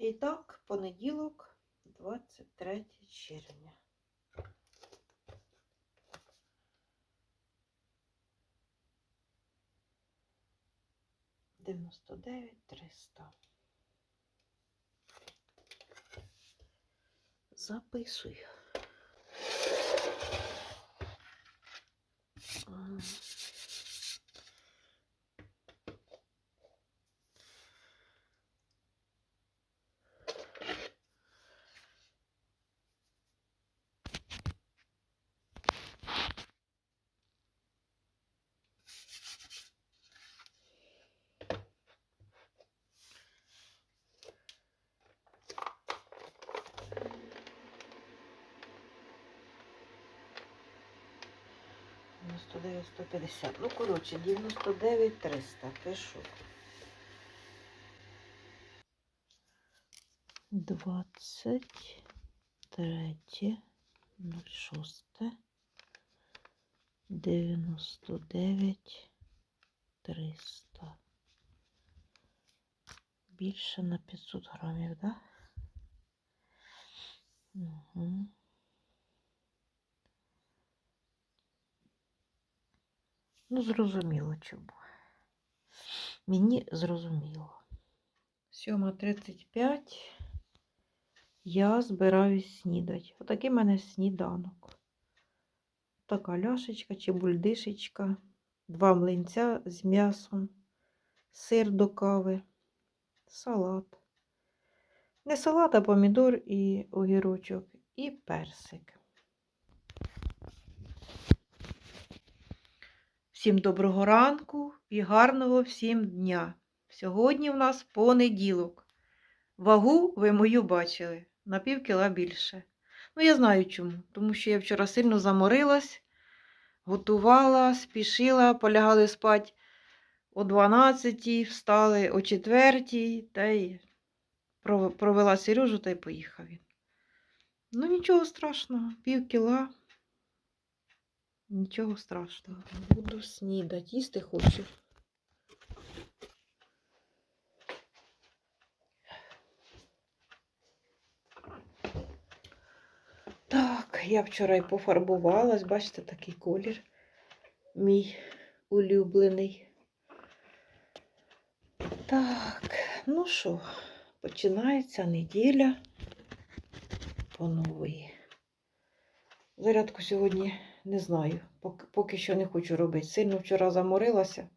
І так, понеділок, 23 червня. Дев'яносто дев'ять триста. Записую. 99 150. Ну, коротше, 99 300 пишу. 23 06 99 300. Більше на 500 грамів, так? Да? Ну, зрозуміло чому. Мені зрозуміло. 7.35 я збираюсь снідати. Отакий в мене сніданок. Така ляшечка чи бульдишечка, два млинця з м'ясом, сир до кави, салат. Не салат, а помідор і огірочок, і персик. Всім доброго ранку і гарного всім дня. Сьогодні в нас понеділок. Вагу ви мою бачили на пів кіла більше. Ну, я знаю чому. Тому що я вчора сильно заморилась, готувала, спішила, полягали спати о 12, встали о 4 та й пров- провела Сережу та й поїхав він. Ну, нічого страшного, пів кіла. Нічого страшного. Буду снідати, їсти хочу. Так, я вчора й пофарбувалась, бачите, такий колір мій улюблений. Так, ну що, починається неділя по новій. Зарядку сьогодні не знаю, поки, поки що не хочу робити. Сильно вчора заморилася.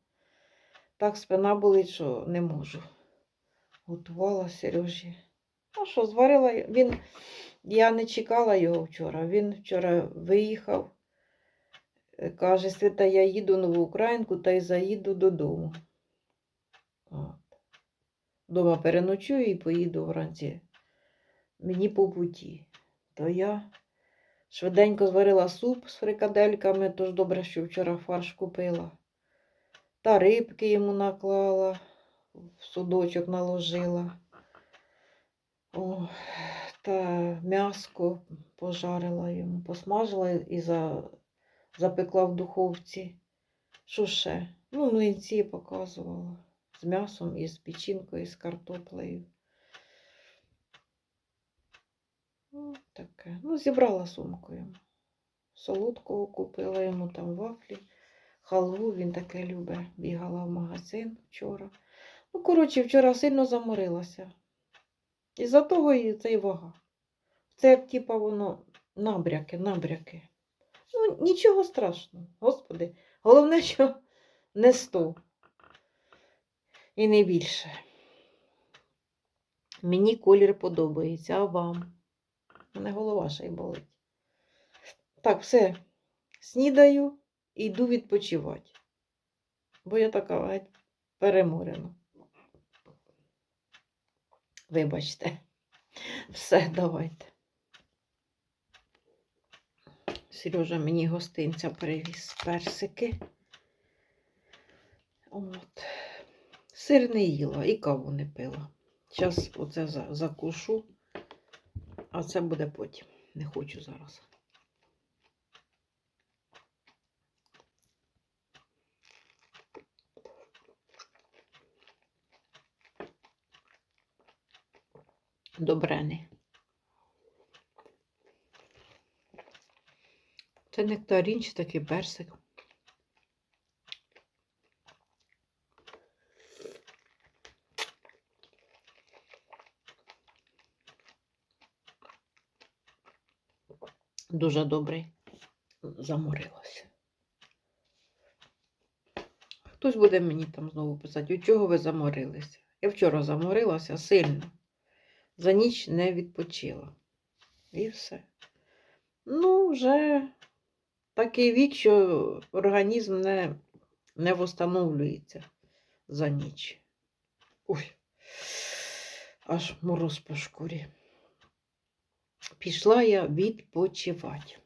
Так спина болить, що не можу. Готувала Сережі. Ну що, зварила він. Я не чекала його вчора. Він вчора виїхав. Е, Каже, Свята, я їду в Новоукраїнку та й заїду додому. От. Дома переночую і поїду вранці. Мені по путі. То я швиденько зварила суп з фрикадельками, тож добре, що вчора фарш купила. Та рибки йому наклала, в судочок наложила. О, та м'яско пожарила йому, посмажила і за, запекла в духовці. Що ще? Ну, млинці показувала з м'ясом і з печінкою, і з картоплею. Таке. Ну, зібрала сумку йому. Солодкого купила йому там вафлі, халву, він таке любить. Бігала в магазин вчора. Ну, коротше, вчора сильно заморилася. І за того і цей вага. Це типа воно набряки, набряки. Ну, нічого страшного, господи. Головне, що не сто. І не більше. Мені колір подобається, а вам? У мене голова ще й болить. Так, все. Снідаю і йду відпочивати. Бо я така геть переморена. Вибачте. Все, давайте. Сережа мені гостинця привіз персики. От. Сир не їла і каву не пила. Зараз оце закушу, а це буде потім. Не хочу зараз. Добрений. Це нектарин чи такий персик. Дуже добрий. Заморилася. Хтось буде мені там знову писати, у чого ви заморилися? Я вчора заморилася сильно. За ніч не відпочила. І все. Ну, вже такий вік, що організм не, не встановлюється за ніч. Ой, аж мороз по шкурі. Пішла я відпочивати.